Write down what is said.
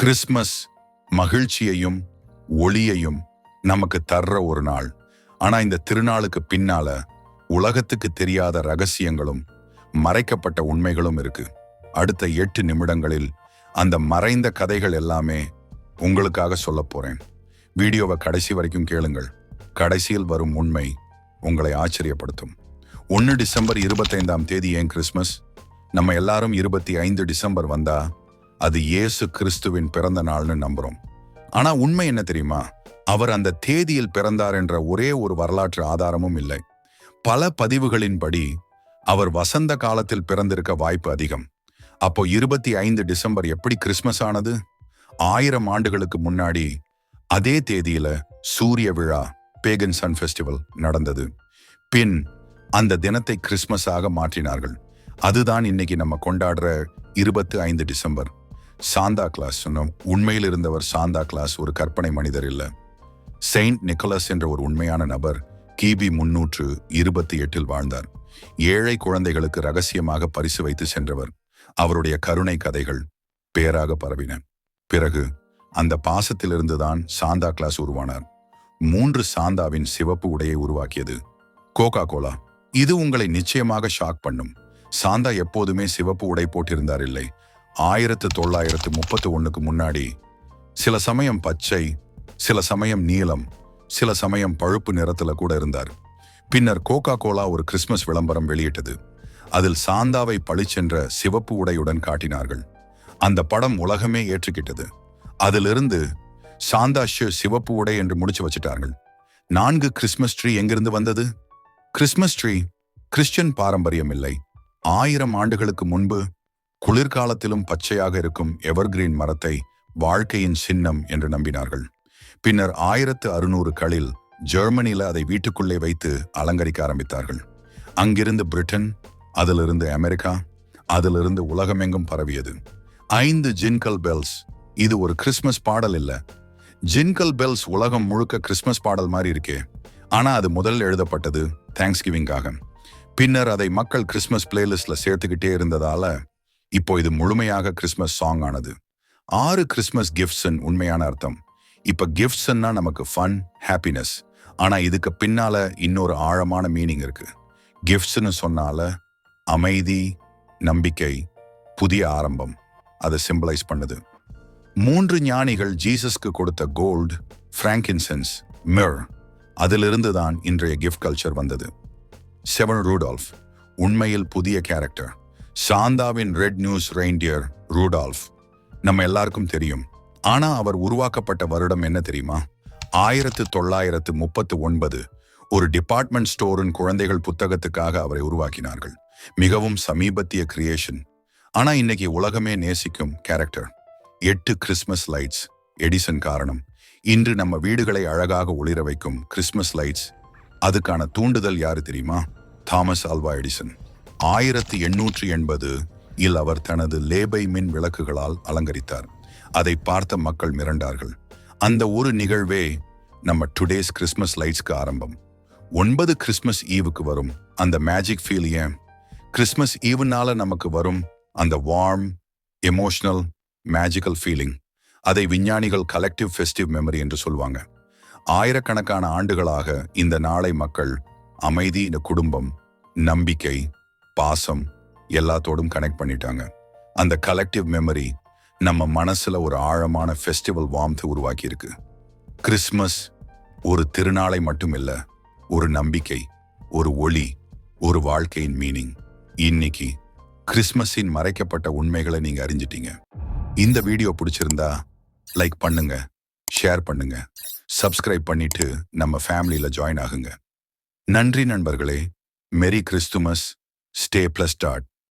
Christmas மகிழ்ச்சியையும் ஒளியையும் நமக்கு தர்ற ஒரு நாள். ஆனா இந்த திருநாளுக்கு பின்னால உலகத்துக்கு தெரியாத ரகசியங்களும் மறைக்கப்பட்ட உண்மைகளும் இருக்கு. அடுத்த எட்டு நிமிடங்களில் அந்த மறைந்த கதைகள் எல்லாமே உங்களுக்காக சொல்ல போறேன். வீடியோவை கடைசி வரைக்கும் கேளுங்கள். கடைசியில் வரும் உண்மை உங்களை ஆச்சரியப்படுத்தும். ஒன்று டிசம்பர் இருபத்தைந்தாம் தேதி ஏன் கிறிஸ்மஸ்? நம்ம எல்லாரும் இருபத்தி ஐந்து டிசம்பர் வந்தா அது இயேசு கிறிஸ்துவின் பிறந்த நாள்னு நம்புறோம். ஆனா உண்மை என்ன தெரியுமா? அவர் அந்த தேதியில் பிறந்தார் என்ற ஒரே ஒரு வரலாற்று ஆதாரமும் இல்லை. பல பதிவுகளின்படி அவர் வசந்த காலத்தில் பிறந்திருக்க வாய்ப்பு அதிகம். அப்போ இருபத்தி ஐந்து டிசம்பர் எப்படி கிறிஸ்மஸ் ஆனது? ஆயிரம் ஆண்டுகளுக்கு முன்னாடி அதே தேதியில சூரிய விழா பேகன் சன் ஃபெஸ்டிவல் நடந்தது. பின் அந்த தினத்தை கிறிஸ்மஸாக மாற்றினார்கள். அதுதான் இன்னைக்கு நம்ம கொண்டாடுற இருபத்தி ஐந்து டிசம்பர். சாந்தா கிளாஸ் சொன்னோம். உண்மையில் இருந்தவர் சாந்தா கிளாஸ் ஒரு கற்பனை மனிதர் இல்ல. செயின்ட் நிக்கோலஸ் என்ற ஒரு உண்மையான நபர் கிபி முன்னூற்று இருபத்தி எட்டில் வாழ்ந்தார். ஏழை குழந்தைகளுக்கு ரகசியமாக பரிசு வைத்து சென்றவர். அவருடைய கருணை கதைகள் பேராக பரவின. பிறகு அந்த பாசத்திலிருந்துதான் சாந்தா கிளாஸ் உருவானார். மூன்று சாந்தாவின் சிவப்பு உடையை உருவாக்கியது. கோகா கோலா இது உங்களை நிச்சயமாக ஷாக் பண்ணும். சாந்தா எப்போதுமே சிவப்பு உடை போட்டிருந்தார் இல்லை. ஆயிரத்து தொள்ளாயிரத்து முப்பத்து ஒண்ணுக்கு முன்னாடி சில சமயம் பச்சை சில சமயம் நீலம் சில சமயம் பழுப்பு நிறத்துல கூட இருந்தார். பின்னர் கோகா கோலா ஒரு கிறிஸ்மஸ் விளம்பரம் வெளியிட்டது. அதில் சாந்தாவை பளிச்சென்ற சிவப்பு உடையுடன் காட்டினார்கள். அந்த படம் உலகமே ஏற்றுக்கிட்டது. அதிலிருந்து சாந்தாஷு சிவப்பு உடை என்று முடிச்சு வச்சிட்டார்கள். நான்கு கிறிஸ்மஸ் ட்ரீ எங்கிருந்து வந்தது? கிறிஸ்மஸ் ட்ரீ கிறிஸ்டியன் பாரம்பரியம் இல்லை. ஆயிரம் ஆண்டுகளுக்கு முன்பு குளிர்காலத்திலும் பச்சையாக இருக்கும் எவர்கிரீன் மரத்தை வாழ்க்கையின் சின்னம் என்று நம்பினார்கள். பின்னர் ஆயிரத்து அறுநூறுகளில் ஜெர்மனியில் அதை வீட்டுக்குள்ளே வைத்து அலங்கரிக்க ஆரம்பித்தார்கள். அங்கிருந்து பிரிட்டன் அதிலிருந்து அமெரிக்கா அதிலிருந்து உலகமெங்கும் பரவியது. ஐந்து ஜின்கல் பெல்ஸ். இது ஒரு கிறிஸ்மஸ் பாடல் இல்ல. ஜின்கல் பெல்ஸ் உலகம் முழுக்க கிறிஸ்மஸ் பாடல் மாதிரி இருக்கே. ஆனா அது முதல் எழுதப்பட்டது தேங்க்ஸ் கிவிங்காக பின்னர் அதை மக்கள் கிறிஸ்மஸ் பிளேலிஸ்ட்ல சேர்த்துக்கிட்டே இருந்ததால இப்போ இது முழுமையாக கிறிஸ்மஸ் சாங் ஆனது. ஆறு கிறிஸ்மஸ் கிஃப்ட்ஸுன்னு உண்மையான அர்த்தம். இப்போ கிஃப்ட்ஸ்ன்னா நமக்கு ஃபன் ஹாப்பினஸ் ஆனால் இதுக்கு பின்னால இன்னொரு ஆழமான மீனிங் இருக்கு. கிஃப்ட்ஸ்னு சொன்னால அமைதி நம்பிக்கை புதிய ஆரம்பம். அதை சிம்பிளைஸ் பண்ணுது. மூன்று ஞானிகள் ஜீசஸ்க்கு கொடுத்த கோல்டு ஃப்ராங்கின்சென்ஸ் மிர் அதிலிருந்து தான் இன்றைய கிஃப்ட் கல்ச்சர் வந்தது. செவன் ரூடால்ஃப் உண்மையில் புதிய கேரக்டர் சாந்தாவின் ரெட் நியூஸ் ரெயின்டியர் ரூடால்ஃப் நம்ம எல்லாருக்கும் தெரியும். ஆனா அவர் உருவாக்கப்பட்ட வருடம் என்ன தெரியுமா? ஆயிரத்து தொள்ளாயிரத்து முப்பத்து ஒன்பது ஒரு டிபார்ட்மெண்ட் ஸ்டோரின் குழந்தைகள் புத்தகத்துக்காக அவரை உருவாக்கினார்கள். மிகவும் சமீபத்திய கிரியேஷன் ஆனா இன்னைக்கு உலகமே நேசிக்கும் கேரக்டர் எட்டு கிறிஸ்மஸ் லைட்ஸ் எடிசன் காரணம். இன்று நம்ம வீடுகளை அழகாக ஒளிர வைக்கும் கிறிஸ்மஸ் லைட்ஸ் அதுக்கான தூண்டுதல் யாரு தெரியுமா? Thomas Alva Edison. ஆயிரத்தி எண்ணூற்றி எண்பது இல் அவர் தனது லேபை மின் விளக்குகளால் அலங்கரித்தார். அதை பார்த்த மக்கள் மிரண்டார்கள். அந்த ஒரு நிகழ்வே நம்ம டுடேஸ் கிறிஸ்மஸ் லைட்ஸ்க்கு ஆரம்பம். ஒன்பது கிறிஸ்மஸ் ஈவுக்கு வரும். அந்த மேஜிக் ஃபீல் ஏன்? கிறிஸ்மஸ் ஈவுனால நமக்கு வரும் அந்த வார்ம் எமோஷனல் மேஜிக்கல் ஃபீலிங். அதை விஞ்ஞானிகள் கலெக்டிவ் ஃபெஸ்டிவ் மெமரி என்று சொல்வாங்க. ஆயிரக்கணக்கான ஆண்டுகளாக இந்த நாளை மக்கள் அமைதி இந்த குடும்பம் நம்பிக்கை பாசம் எல்லாத்தோடும் கனெக்ட் பண்ணிட்டாங்க. அந்த கலெக்டிவ் மெமரி நம்ம மனசுல ஒரு ஆழமான ஃபெஸ்டிவல் வார்ம்த் உருவாக்கி இருக்கு கிறிஸ்மஸ் ஒரு திருநாளை மட்டும் இல்ல ஒரு நம்பிக்கை ஒரு ஒளி ஒரு வாழ்க்கையின் மீனிங் இன்னைக்கு கிறிஸ்மஸின் மறைக்கப்பட்ட உண்மைகளை நீங்க அறிஞ்சிட்டீங்க. இந்த வீடியோ பிடிச்சிருந்தா லைக் பண்ணுங்க ஷேர் பண்ணுங்க சப்ஸ்கிரைப் பண்ணிட்டு நம்ம ஃபேமிலியில ஜாயின் ஆகுங்க. நன்றி நண்பர்களே மெரி கிறிஸ்துமஸ் stay plus dart